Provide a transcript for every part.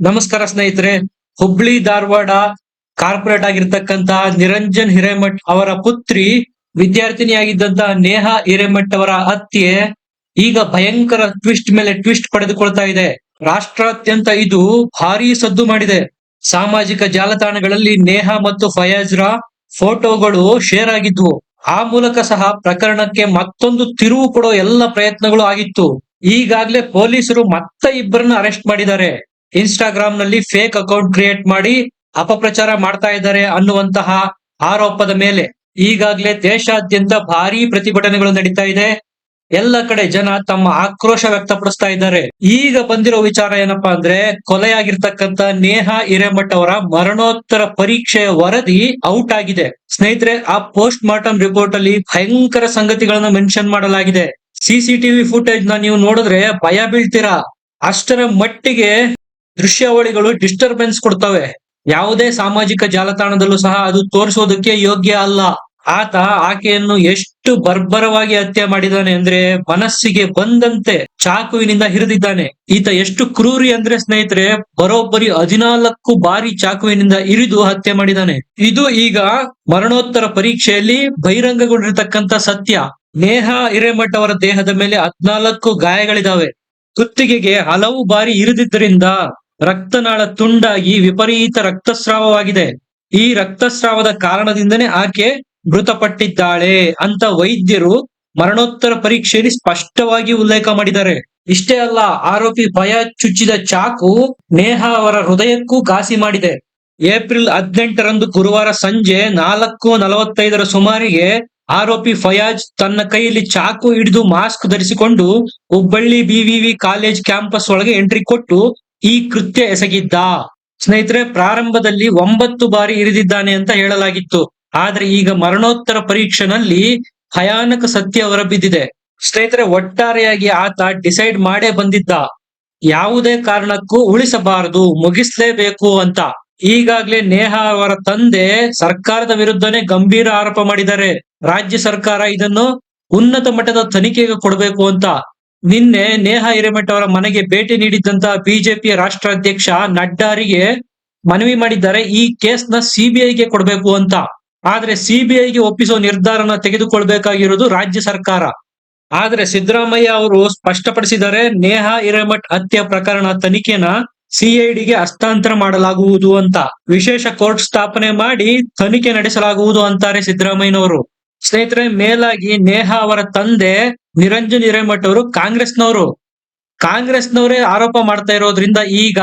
ನಮಸ್ಕಾರ ಸ್ನೇಹಿತರೆ, ಹುಬ್ಳಿ ಧಾರವಾಡ ಕಾರ್ಪೊರೇಟ್ ಆಗಿರ್ತಕ್ಕಂತಹ ನಿರಂಜನ್ ಹಿರೇಮಠ್ ಅವರ ಪುತ್ರಿ ವಿದ್ಯಾರ್ಥಿನಿಯಾಗಿದ್ದಂತ ನೇಹಾ ಹಿರೇಮಠ್ ಅವರ ಹತ್ಯೆ ಈಗ ಭಯಂಕರ ಟ್ವಿಸ್ಟ್ ಮೇಲೆ ಟ್ವಿಸ್ಟ್ ಪಡೆದುಕೊಳ್ತಾ ಇದೆ. ರಾಷ್ಟ್ರಾದ್ಯಂತ ಇದು ಭಾರಿ ಸದ್ದು ಮಾಡಿದೆ. ಸಾಮಾಜಿಕ ಜಾಲತಾಣಗಳಲ್ಲಿ ನೇಹಾ ಮತ್ತು ಫಯಾಜ್ರ ಫೋಟೋಗಳು ಶೇರ್ ಆಗಿದ್ವು. ಆ ಮೂಲಕ ಸಹ ಪ್ರಕರಣಕ್ಕೆ ಮತ್ತೊಂದು ತಿರುವು ಕೊಡೋ ಎಲ್ಲ ಪ್ರಯತ್ನಗಳು ಆಗಿತ್ತು. ಈಗಾಗಲೇ ಪೊಲೀಸರು ಮತ್ತೆ ಇಬ್ಬರನ್ನ ಅರೆಸ್ಟ್ ಮಾಡಿದ್ದಾರೆ. ಇನ್ಸ್ಟಾಗ್ರಾಮ್ನಲ್ಲಿ ಫೇಕ್ ಅಕೌಂಟ್ ಕ್ರಿಯೇಟ್ ಮಾಡಿ ಅಪಪ್ರಚಾರ ಮಾಡ್ತಾ ಇದ್ದಾರೆ ಅನ್ನುವಂತಹ ಆರೋಪದ ಮೇಲೆ ಈಗಾಗಲೇ ದೇಶಾದ್ಯಂತ ಭಾರಿ ಪ್ರತಿಭಟನೆಗಳು ನಡೀತಾ ಇದೆ. ಎಲ್ಲ ಕಡೆ ಜನ ತಮ್ಮ ಆಕ್ರೋಶ ವ್ಯಕ್ತಪಡಿಸ್ತಾ ಇದ್ದಾರೆ. ಈಗ ಬಂದಿರೋ ವಿಚಾರ ಏನಪ್ಪಾ ಅಂದ್ರೆ ಕೊಲೆಯಾಗಿರ್ತಕ್ಕಂತ ನೇಹಾ ಹಿರೇಮಠ್ ಅವರ ಮರಣೋತ್ತರ ಪರೀಕ್ಷೆಯ ವರದಿ ಔಟ್ ಆಗಿದೆ. ಸ್ನೇಹಿತರೆ, ಆ ಪೋಸ್ಟ್ ಮಾರ್ಟಮ್ ರಿಪೋರ್ಟ್ ಅಲ್ಲಿ ಭಯಂಕರ ಸಂಗತಿಗಳನ್ನ ಮೆನ್ಷನ್ ಮಾಡಲಾಗಿದೆ. ಸಿಸಿಟಿವಿ ಫುಟೇಜ್ನ ನೀವು ನೋಡಿದ್ರೆ ಭಯ ಬೀಳ್ತೀರಾ? ಅಷ್ಟರ ಮಟ್ಟಿಗೆ ದೃಶ್ಯಾವಳಿಗಳು ಡಿಸ್ಟರ್ಬೆನ್ಸ್ ಕೊಡ್ತವೆ. ಯಾವುದೇ ಸಾಮಾಜಿಕ ಜಾಲತಾಣದಲ್ಲೂ ಸಹ ಅದು ತೋರಿಸೋದಕ್ಕೆ ಯೋಗ್ಯ ಅಲ್ಲ. ಆತ ಆಕೆಯನ್ನು ಎಷ್ಟು ಬರ್ಬರವಾಗಿ ಹತ್ಯೆ ಮಾಡಿದ್ದಾನೆ ಅಂದ್ರೆ ಮನಸ್ಸಿಗೆ ಬಂದಂತೆ ಚಾಕುವಿನಿಂದ ಹಿರಿದಿದ್ದಾನೆ. ಈತ ಎಷ್ಟು ಕ್ರೂರಿ ಅಂದ್ರೆ ಸ್ನೇಹಿತರೆ, ಬರೋಬ್ಬರಿ ಹದಿನಾಲ್ಕು ಬಾರಿ ಚಾಕುವಿನಿಂದ ಇರಿದು ಹತ್ಯೆ ಮಾಡಿದ್ದಾನೆ. ಇದು ಈಗ ಮರಣೋತ್ತರ ಪರೀಕ್ಷೆಯಲ್ಲಿ ಬಹಿರಂಗಗೊಂಡಿರತಕ್ಕಂತ ಸತ್ಯ. ನೇಹಾ ಹಿರೇಮಠ್ ಅವರ ದೇಹದ ಮೇಲೆ ಹದ್ನಾಲ್ಕು ಗಾಯಗಳಿದಾವೆ. ಕುತ್ತಿಗೆಗೆ ಹಲವು ಬಾರಿ ಇರಿದಿದ್ದರಿಂದ ರಕ್ತನಾಳ ತುಂಡಾಗಿ ವಿಪರೀತ ರಕ್ತಸ್ರಾವವಾಗಿದೆ. ಈ ರಕ್ತಸ್ರಾವದ ಕಾರಣದಿಂದನೇ ಆಕೆ ಮೃತಪಟ್ಟಿದ್ದಾಳೆ ಅಂತ ವೈದ್ಯರು ಮರಣೋತ್ತರ ಪರೀಕ್ಷೆಯಲ್ಲಿ ಸ್ಪಷ್ಟವಾಗಿ ಉಲ್ಲೇಖ ಮಾಡಿದ್ದಾರೆ. ಇಷ್ಟೇ ಅಲ್ಲ, ಆರೋಪಿ ಭಯ ಚುಚ್ಚಿದ ಚಾಕು ನೇಹ ಅವರ ಹೃದಯಕ್ಕೂ ಘಾಸಿ ಮಾಡಿದೆ. ಏಪ್ರಿಲ್ ಹದಿನೆಂಟರಂದು ಗುರುವಾರ ಸಂಜೆ ನಾಲ್ಕು ನಲವತ್ತೈದರ ಸುಮಾರಿಗೆ ಆರೋಪಿ ಫಯಾಜ್ ತನ್ನ ಕೈಯಲ್ಲಿ ಚಾಕು ಹಿಡಿದು ಮಾಸ್ಕ್ ಧರಿಸಿಕೊಂಡು ಹುಬ್ಬಳ್ಳಿ ಬಿವಿವಿ ಕಾಲೇಜ್ ಕ್ಯಾಂಪಸ್ ಒಳಗೆ ಎಂಟ್ರಿ ಕೊಟ್ಟು ಈ ಕೃತ್ಯ ಎಸಗಿದ್ದ. ಸ್ನೇಹಿತರೆ, ಪ್ರಾರಂಭದಲ್ಲಿ ಒಂಬತ್ತು ಬಾರಿ ಇರಿದಿದ್ದಾನೆ ಅಂತ ಹೇಳಲಾಗಿತ್ತು. ಆದ್ರೆ ಈಗ ಮರಣೋತ್ತರ ಪರೀಕ್ಷೆನಲ್ಲಿ ಭಯಾನಕ ಸತ್ಯ ಹೊರಬಿದ್ದಿದೆ. ಸ್ನೇಹಿತರೆ, ಒಟ್ಟಾರೆಯಾಗಿ ಆತ ಡಿಸೈಡ್ ಮಾಡೇ ಬಂದಿದ್ದ. ಯಾವುದೇ ಕಾರಣಕ್ಕೂ ಉಳಿಸಬಾರದು, ಮುಗಿಸ್ಲೇಬೇಕು ಅಂತ. ಈಗಾಗ್ಲೇ ನೇಹಾ ಅವರ ತಂದೆ ಸರ್ಕಾರದ ವಿರುದ್ಧನೇ ಗಂಭೀರ ಆರೋಪ ಮಾಡಿದ್ದಾರೆ. ರಾಜ್ಯ ಸರ್ಕಾರ ಇದನ್ನು ಉನ್ನತ ಮಟ್ಟದ ತನಿಖೆಗೆ ಕೊಡಬೇಕು ಅಂತ ನಿನ್ನೆ ನೇಹಾ ಹಿರೇಮಠ ಅವರ ಮನೆಗೆ ಭೇಟಿ ನೀಡಿದ್ದಂತಹ ಬಿಜೆಪಿಯ ರಾಷ್ಟ್ರಾಧ್ಯಕ್ಷ ನಡ್ಡಾರಿಗೆ ಮನವಿ ಮಾಡಿದ್ದಾರೆ. ಈ ಕೇಸ್ನ ಸಿಬಿಐಗೆ ಕೊಡಬೇಕು ಅಂತ. ಆದ್ರೆ ಸಿಬಿಐಗೆ ಒಪ್ಪಿಸೋ ನಿರ್ಧಾರನ ತೆಗೆದುಕೊಳ್ಬೇಕಾಗಿರೋದು ರಾಜ್ಯ ಸರ್ಕಾರ. ಆದ್ರೆ ಸಿದ್ದರಾಮಯ್ಯ ಅವರು ಸ್ಪಷ್ಟಪಡಿಸಿದ್ದಾರೆ, ನೇಹಾ ಹಿರೇಮಠ ಹತ್ಯೆ ಪ್ರಕರಣ ತನಿಖೆನ ಸಿಐಡಿಗೆ ಹಸ್ತಾಂತರ ಮಾಡಲಾಗುವುದು ಅಂತ. ವಿಶೇಷ ಕೋರ್ಟ್ ಸ್ಥಾಪನೆ ಮಾಡಿ ತನಿಖೆ ನಡೆಸಲಾಗುವುದು ಅಂತಾರೆ ಸಿದ್ದರಾಮಯ್ಯನವರು. ಸ್ನೇಹಿತರೆ, ಮೇಲಾಗಿ ನೇಹಾ ಅವರ ತಂದೆ ನಿರಂಜನ್ ಹಿರೇಮಠ್ ಅವರು ಕಾಂಗ್ರೆಸ್ನವರು. ಕಾಂಗ್ರೆಸ್ನವರೇ ಆರೋಪ ಮಾಡ್ತಾ ಇರೋದ್ರಿಂದ ಈಗ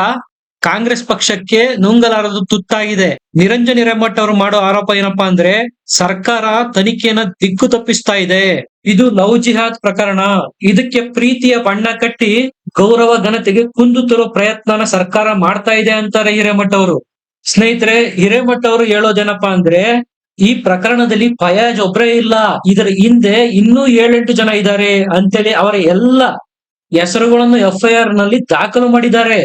ಕಾಂಗ್ರೆಸ್ ಪಕ್ಷಕ್ಕೆ ನುಂಗಲಾರದು ತುತ್ತಾಗಿದೆ. ನಿರಂಜನ್ ಹಿರೇಮಠ್ ಅವರು ಮಾಡೋ ಆರೋಪ ಏನಪ್ಪಾ ಅಂದ್ರೆ ಸರ್ಕಾರ ತನಿಖೆಯನ್ನ ದಿಕ್ಕು ತಪ್ಪಿಸ್ತಾ ಇದೆ. ಇದು ಲವ್ ಜಿಹಾದ್ ಪ್ರಕರಣ. ಇದಕ್ಕೆ ಪ್ರೀತಿಯ ಬಣ್ಣ ಕಟ್ಟಿ ಗೌರವ ಘನತೆಗೆ ಕುಂದು ತರೋ ಪ್ರಯತ್ನನ ಸರ್ಕಾರ ಮಾಡ್ತಾ ಇದೆ ಅಂತಾರೆ ಹಿರೇಮಠ್ ಅವರು ಸ್ನೇಹಿತರೆ ಹಿರೇಮಠ್ ಅವರು ಹೇಳೋದೇನಪ್ಪಾ ಅಂದ್ರೆ ಈ ಪ್ರಕರಣದಲ್ಲಿ ಫಯಾಜ್ ಒಬ್ರೇ ಇಲ್ಲ. ಇದರ ಹಿಂದೆ ಇನ್ನೂ ಏಳೆಂಟು ಜನ ಇದ್ದಾರೆ ಅಂತೇಳಿ ಅವರ ಎಲ್ಲ ಹೆಸರುಗಳನ್ನು ಎಫ್ ಎಫ್ಐಆರ್ನಲ್ಲಿ ದಾಖಲು ಮಾಡಿದ್ದಾರೆ.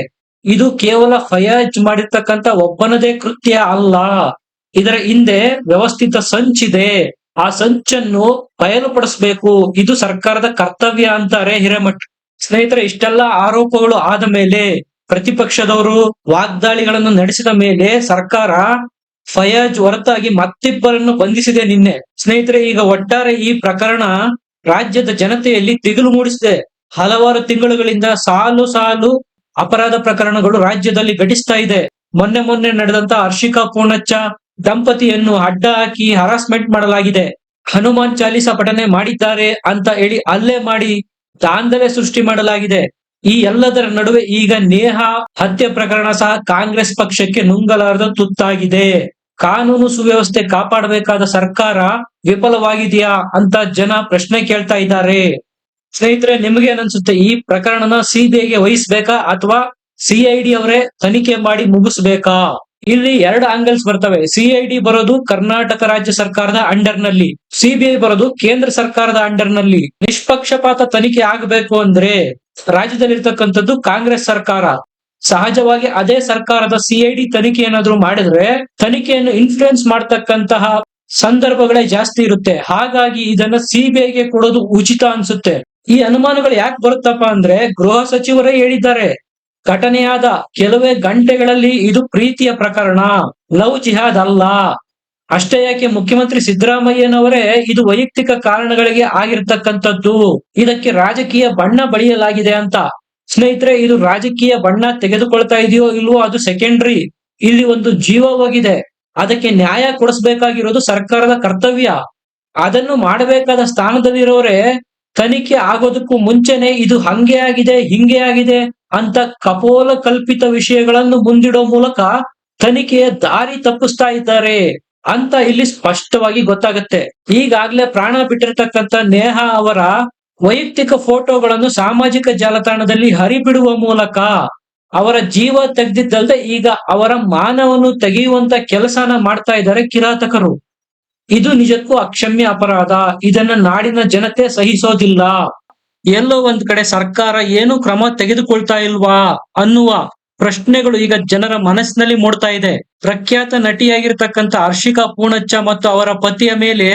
ಇದು ಕೇವಲ ಫಯಾಜ್ ಮಾಡಿರ್ತಕ್ಕಂತ ಒಬ್ಬನದೇ ಕೃತ್ಯ ಅಲ್ಲ. ಇದರ ಹಿಂದೆ ವ್ಯವಸ್ಥಿತ ಸಂಚಿದೆ. ಆ ಸಂಚನ್ನು ಬಯಲುಪಡಿಸಬೇಕು. ಇದು ಸರ್ಕಾರದ ಕರ್ತವ್ಯ ಅಂತಾರೆ ಹಿರೇಮಠ್. ಸ್ನೇಹಿತರೆ, ಇಷ್ಟೆಲ್ಲ ಆರೋಪಗಳು ಆದ ಮೇಲೆ ಪ್ರತಿಪಕ್ಷದವರು ವಾಗ್ದಾಳಿಗಳನ್ನು ನಡೆಸಿದ ಮೇಲೆ ಸರ್ಕಾರ ಫಯಾಜ್ ಹೊರತಾಗಿ ಮತ್ತಿಬ್ಬರನ್ನು ಬಂಧಿಸಿದೆ ನಿನ್ನೆ. ಸ್ನೇಹಿತರೆ, ಈಗ ಒಟ್ಟಾರೆ ಈ ಪ್ರಕರಣ ರಾಜ್ಯದ ಜನತೆಯಲ್ಲಿ ತಿಗಿಲು ಮೂಡಿಸಿದೆ. ಹಲವಾರು ತಿಂಗಳುಗಳಿಂದ ಸಾಲು ಸಾಲು ಅಪರಾಧ ಪ್ರಕರಣಗಳು ರಾಜ್ಯದಲ್ಲಿ ಘಟಿಸ್ತಾ ಇದೆ. ಮೊನ್ನೆ ಮೊನ್ನೆ ನಡೆದಂತ ಹರ್ಷಿಕಾ ಪೂರ್ಣಚ್ಚ ದಂಪತಿಯನ್ನು ಅಡ್ಡ ಹಾಕಿ ಹರಾಸ್ಮೆಂಟ್ ಮಾಡಲಾಗಿದೆ. ಹನುಮಾನ್ ಚಾಲಿಸ ಪಠನೆ ಮಾಡಿದ್ದಾರೆ ಅಂತ ಹೇಳಿ ಅಲ್ಲೇ ಮಾಡಿ ದಾಂಧಲೆ ಸೃಷ್ಟಿ ಮಾಡಲಾಗಿದೆ. ಈ ಎಲ್ಲದರ ನಡುವೆ ಈಗ ನೇಹ ಹತ್ಯೆ ಪ್ರಕರಣ ಸಹ ಕಾಂಗ್ರೆಸ್ ಪಕ್ಷಕ್ಕೆ ನುಂಗಲಾರದ ತುತ್ತಾಗಿದೆ. ಕಾನೂನು ಸುವ್ಯವಸ್ಥೆ ಕಾಪಾಡಬೇಕಾದ ಸರ್ಕಾರ ವಿಫಲವಾಗಿದೆಯಾ ಅಂತ ಜನ ಪ್ರಶ್ನೆ ಕೇಳ್ತಾ ಇದ್ದಾರೆ. ಸ್ನೇಹಿತರೆ, ನಿಮ್ಗೆ ಏನನ್ಸುತ್ತೆ ಈ ಪ್ರಕರಣನ ಸಿಬಿಐಗೆ ವಹಿಸ್ಬೇಕಾ ಅಥವಾ ಸಿಐಡಿ ಅವರೇ ತನಿಖೆ ಮಾಡಿ ಮುಗಿಸ್ಬೇಕಾ? ಇಲ್ಲಿ ಎರಡು ಆಂಗಲ್ಸ್ ಬರ್ತವೆ. ಸಿಐಡಿ ಬರೋದು ಕರ್ನಾಟಕ ರಾಜ್ಯ ಸರ್ಕಾರದ ಅಂಡರ್ನಲ್ಲಿ ಸಿಬಿಐ ಬರೋದು ಕೇಂದ್ರ ಸರ್ಕಾರದ ಅಂಡರ್ನಲ್ಲಿ ನಿಷ್ಪಕ್ಷಪಾತ ತನಿಖೆ ಆಗಬೇಕು ಅಂದ್ರೆ ರಾಜ್ಯದಲ್ಲಿರ್ತಕ್ಕಂಥದ್ದು ಕಾಂಗ್ರೆಸ್ ಸರ್ಕಾರ. ಸಹಜವಾಗಿ ಅದೇ ಸರ್ಕಾರದ ಸಿಐಡಿ ತನಿಖೆ ಏನಾದ್ರು ಮಾಡಿದ್ರೆ ತನಿಖೆಯನ್ನು ಇನ್ಫ್ಲೂಯೆನ್ಸ್ ಮಾಡ್ತಕ್ಕಂತಹ ಸಂದರ್ಭಗಳೇ ಜಾಸ್ತಿ ಇರುತ್ತೆ. ಹಾಗಾಗಿ ಇದನ್ನ ಸಿಬಿಐಗೆ ಕೊಡೋದು ಉಚಿತ ಅನ್ಸುತ್ತೆ. ಈ ಅನುಮಾನಗಳು ಯಾಕೆ ಬರುತ್ತಪ್ಪ ಅಂದ್ರೆ ಗೃಹ ಸಚಿವರೇ ಹೇಳಿದ್ದಾರೆ. ಘಟನೆಯಾದ ಕೆಲವೇ ಗಂಟೆಗಳಲ್ಲಿ ಇದು ಪ್ರೀತಿಯ ಪ್ರಕರಣ. ಲವ್ ಜಿಹಾದ್ ಅಲ್ಲ. ಅಷ್ಟೇ ಯಾಕೆ ಮುಖ್ಯಮಂತ್ರಿ ಸಿದ್ದರಾಮಯ್ಯನವರೇ ಇದು ವೈಯಕ್ತಿಕ ಕಾರಣಗಳಿಗೆ ಆಗಿರ್ತಕ್ಕಂಥದ್ದು. ಇದಕ್ಕೆ ರಾಜಕೀಯ ಬಣ್ಣ ಬಳಿಯಲಾಗಿದೆ ಅಂತ. ಸ್ನೇಹಿತರೆ, ಇದು ರಾಜಕೀಯ ಬಣ್ಣ ತೆಗೆದುಕೊಳ್ತಾ ಇದೆಯೋ ಇಲ್ವೋ ಅದು ಸೆಕೆಂಡ್ರಿ. ಇಲ್ಲಿ ಒಂದು ಜೀವ ಹೋಗಿದೆ. ಅದಕ್ಕೆ ನ್ಯಾಯ ಕೊಡಿಸ್ಬೇಕಾಗಿರೋದು ಸರ್ಕಾರದ ಕರ್ತವ್ಯ. ಅದನ್ನು ಮಾಡಬೇಕಾದ ಸ್ಥಾನದಲ್ಲಿರೋರೇ ತನಿಖೆ ಆಗೋದಕ್ಕೂ ಮುಂಚೆನೆ ಇದು ಹಂಗೆ ಆಗಿದೆ, ಹಿಂಗೆ ಆಗಿದೆ ಅಂತ ಕಪೋಲ ಕಲ್ಪಿತ ವಿಷಯಗಳನ್ನು ಮುಂದಿಡೋ ಮೂಲಕ ತನಿಖೆಯ ದಾರಿ ತಪ್ಪಿಸ್ತಾ ಇದ್ದಾರೆ. ಅಂತ ಇಲ್ಲಿ ಸ್ಪಷ್ಟವಾಗಿ ಗೊತ್ತಾಗುತ್ತೆ. ಈಗಾಗ್ಲೇ ಪ್ರಾಣ ಬಿಟ್ಟಿರ್ತಕ್ಕಂಥ ನೇಹಾ ಅವರ ವೈಯಕ್ತಿಕ ಫೋಟೋಗಳನ್ನು ಸಾಮಾಜಿಕ ಜಾಲತಾಣದಲ್ಲಿ ಹರಿಬಿಡುವ ಮೂಲಕ ಅವರ ಜೀವ ತೆಗೆದಿದ್ದಲ್ದೆ ಈಗ ಅವರ ಮಾನವನ್ನು ತೆಗೆಯುವಂತ ಕೆಲಸನ ಮಾಡ್ತಾ ಇದ್ದಾರೆ ಕಿರಾತಕರು. ಇದು ನಿಜಕ್ಕೂ ಅಕ್ಷಮ್ಯ ಅಪರಾಧ. ಇದನ್ನ ನಾಡಿನ ಜನತೆ ಸಹಿಸೋದಿಲ್ಲ. ಎಲ್ಲೋ ಒಂದ್ ಕಡೆ ಸರ್ಕಾರ ಏನು ಕ್ರಮ ತೆಗೆದುಕೊಳ್ತಾ ಇಲ್ವಾ ಅನ್ನುವ ಪ್ರಶ್ನೆಗಳು ಈಗ ಜನರ ಮನಸ್ಸಿನಲ್ಲಿ ಮೂಡ್ತಾ ಇದೆ. ಪ್ರಖ್ಯಾತ ನಟಿಯಾಗಿರ್ತಕ್ಕಂಥ ಹರ್ಷಿಕಾ ಪೂಣಚ್ಚ ಮತ್ತು ಅವರ ಪತಿಯ ಮೇಲೆ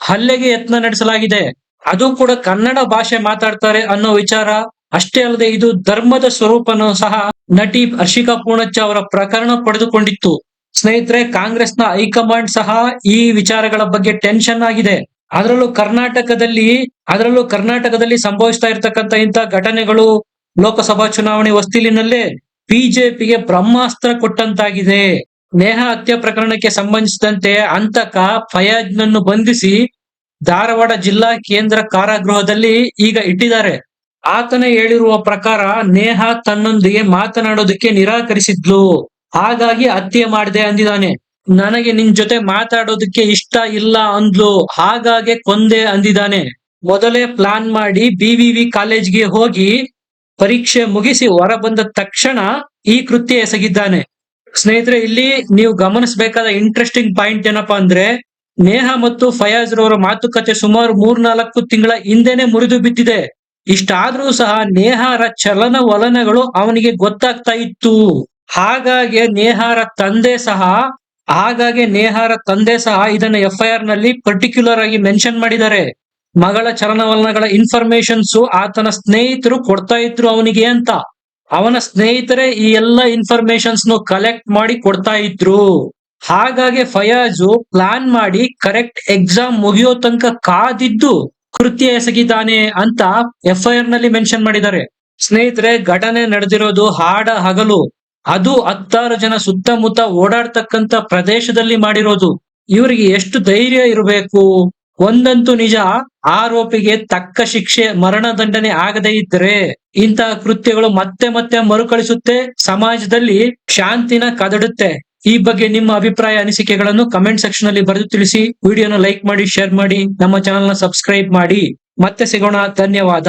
ಹಲ್ಲೆಗೆ ಯತ್ನ ನಡೆಸಲಾಗಿದೆ. ಅದು ಕೂಡ ಕನ್ನಡ ಭಾಷೆ ಮಾತಾಡ್ತಾರೆ ಅನ್ನೋ ವಿಚಾರ. ಅಷ್ಟೇ ಅಲ್ಲದೆ ಇದು ಧರ್ಮದ ಸ್ವರೂಪನು ಸಹ ನಟಿ ಹರ್ಷಿಕಾ ಪೂಣಚ್ಚ ಅವರ ಪ್ರಕರಣ ಪಡೆದುಕೊಂಡಿತ್ತು. ಸ್ನೇಹಿತರೆ, ಕಾಂಗ್ರೆಸ್ನ ಹೈಕಮಾಂಡ್ ಸಹ ಈ ವಿಚಾರಗಳ ಬಗ್ಗೆ ಟೆನ್ಷನ್ ಆಗಿದೆ. ಅದರಲ್ಲೂ ಕರ್ನಾಟಕದಲ್ಲಿ ಅದರಲ್ಲೂ ಕರ್ನಾಟಕದಲ್ಲಿ ಸಂಭವಿಸ್ತಾ ಇರ್ತಕ್ಕಂಥ ಇಂತಹ ಘಟನೆಗಳು ಲೋಕಸಭಾ ಚುನಾವಣೆ ಹೊಸ್ತಿಲಿನಲ್ಲೇ ಬಿಜೆಪಿಗೆ ಬ್ರಹ್ಮಾಸ್ತ್ರ ಕೊಟ್ಟಂತಾಗಿದೆ. ನೇಹ ಹತ್ಯೆ ಪ್ರಕರಣಕ್ಕೆ ಸಂಬಂಧಿಸಿದಂತೆ ಅಂತಕ ಫಯಾಜ್ನನ್ನು ಬಂಧಿಸಿ ಧಾರವಾಡ ಜಿಲ್ಲಾ ಕೇಂದ್ರ ಕಾರಾಗೃಹದಲ್ಲಿ ಈಗ ಇಟ್ಟಿದ್ದಾರೆ. ಆತನ ಹೇಳಿರುವ ಪ್ರಕಾರ ನೇಹ ತನ್ನೊಂದಿಗೆ ಮಾತನಾಡೋದಕ್ಕೆ ನಿರಾಕರಿಸಿದ್ಲು. ಹಾಗಾಗಿ ಹತ್ಯೆ ಮಾಡಿದೆ ಅಂದಿದ್ದಾನೆ. ನನಗೆ ನಿನ್ ಜೊತೆ ಮಾತಾಡೋದಕ್ಕೆ ಇಷ್ಟ ಇಲ್ಲ ಅಂದ್ಲು. ಹಾಗಾಗಿ ಕೊಂದೆ ಅಂದಿದ್ದಾನೆ. ಮೊದಲೇ ಪ್ಲಾನ್ ಮಾಡಿ ಬಿವಿವಿ ಕಾಲೇಜ್ಗೆ ಹೋಗಿ ಪರೀಕ್ಷೆ ಮುಗಿಸಿ ಹೊರ ಬಂದ ತಕ್ಷಣ ಈ ಕೃತ್ಯ ಎಸಗಿದ್ದಾನೆ. ಸ್ನೇಹಿತರೆ, ಇಲ್ಲಿ ನೀವು ಗಮನಿಸಬೇಕಾದ ಇಂಟ್ರೆಸ್ಟಿಂಗ್ ಪಾಯಿಂಟ್ ಏನಪ್ಪಾ ಅಂದ್ರೆ, ನೇಹ ಮತ್ತು ಫಯಾಜ್ ರವರ ಮಾತುಕತೆ ಸುಮಾರು ಮೂರ್ನಾಲ್ಕು ತಿಂಗಳ ಹಿಂದೆನೆ ಮುರಿದು ಬಿದ್ದಿದೆ. ಇಷ್ಟಾದ್ರೂ ಸಹ ನೇಹಾರ ಚಲನ ವಲನಗಳು ಅವನಿಗೆ ಗೊತ್ತಾಗ್ತಾ ಇತ್ತು. ಹಾಗಾಗಿ ನೇಹಾರ ತಂದೆ ಸಹ, ಹಾಗಾಗಿ ನೇಹಾರ ತಂದೆ ಸಹ ಇದನ್ನ ಎಫ್ ಐ ಆರ್ನಲ್ಲಿ ಪರ್ಟಿಕ್ಯುಲರ್ ಆಗಿ ಮೆನ್ಷನ್ ಮಾಡಿದ್ದಾರೆ. ಮಗಳ ಚಲನವಲನಗಳ ಇನ್ಫಾರ್ಮೇಶನ್ಸ್ ಆತನ ಸ್ನೇಹಿತರು ಕೊಡ್ತಾ ಇದ್ರು ಅವನಿಗೆ ಅಂತ. ಅವನ ಸ್ನೇಹಿತರೆ ಈ ಎಲ್ಲ ಇನ್ಫಾರ್ಮೇಶನ್ಸ್ ಕಲೆಕ್ಟ್ ಮಾಡಿ ಕೊಡ್ತಾ ಇದ್ರು. ಹಾಗಾಗಿ ಫಯಾಜು ಪ್ಲಾನ್ ಮಾಡಿ ಕರೆಕ್ಟ್ ಎಕ್ಸಾಮ್ ಮುಗಿಯೋ ತನಕ ಕಾದಿದ್ದು ಕೃತ್ಯ ಎಸಗಿದ್ದಾನೆ ಅಂತ ಎಫ್ ಐ ಆರ್ನಲ್ಲಿ ಮೆನ್ಷನ್ ಮಾಡಿದ್ದಾರೆ. ಸ್ನೇಹಿತರೆ, ಘಟನೆ ನಡೆದಿರೋದು ಹಾಡ ಹಗಲು. ಅದು ಹತ್ತಾರು ಜನ ಸುತ್ತಮುತ್ತ ಓಡಾಡ್ತಕ್ಕಂತ ಪ್ರದೇಶದಲ್ಲಿ ಮಾಡಿರೋದು. ಇವರಿಗೆ ಎಷ್ಟು ಧೈರ್ಯ ಇರಬೇಕು? ಒಂದಂತೂ ನಿಜ, ಆರೋಪಿಗೆ ತಕ್ಕ ಶಿಕ್ಷೆ ಮರಣದಂಡನೆ ಆಗದೇ ಇದ್ದರೆ ಇಂತಹ ಕೃತ್ಯಗಳು ಮತ್ತೆ ಮತ್ತೆ ಮರುಕಳಿಸುತ್ತೆ, ಸಮಾಜದಲ್ಲಿ ಶಾಂತಿನ ಕದಡುತ್ತೆ. ಈ ಬಗ್ಗೆ ನಿಮ್ಮ ಅಭಿಪ್ರಾಯ, ಅನಿಸಿಕೆಗಳನ್ನು ಕಮೆಂಟ್ ಸೆಕ್ಷನ್ ಅಲ್ಲಿ ಬರೆದು ತಿಳಿಸಿ. ವಿಡಿಯೋನ ಲೈಕ್ ಮಾಡಿ ಶೇರ್ ಮಾಡಿ. ನಮ್ಮ ಚಾನೆಲ್ನ ಸಬ್ಸ್ಕ್ರೈಬ್ ಮಾಡಿ. ಮತ್ತೆ ಸಿಗೋಣ. ಧನ್ಯವಾದ.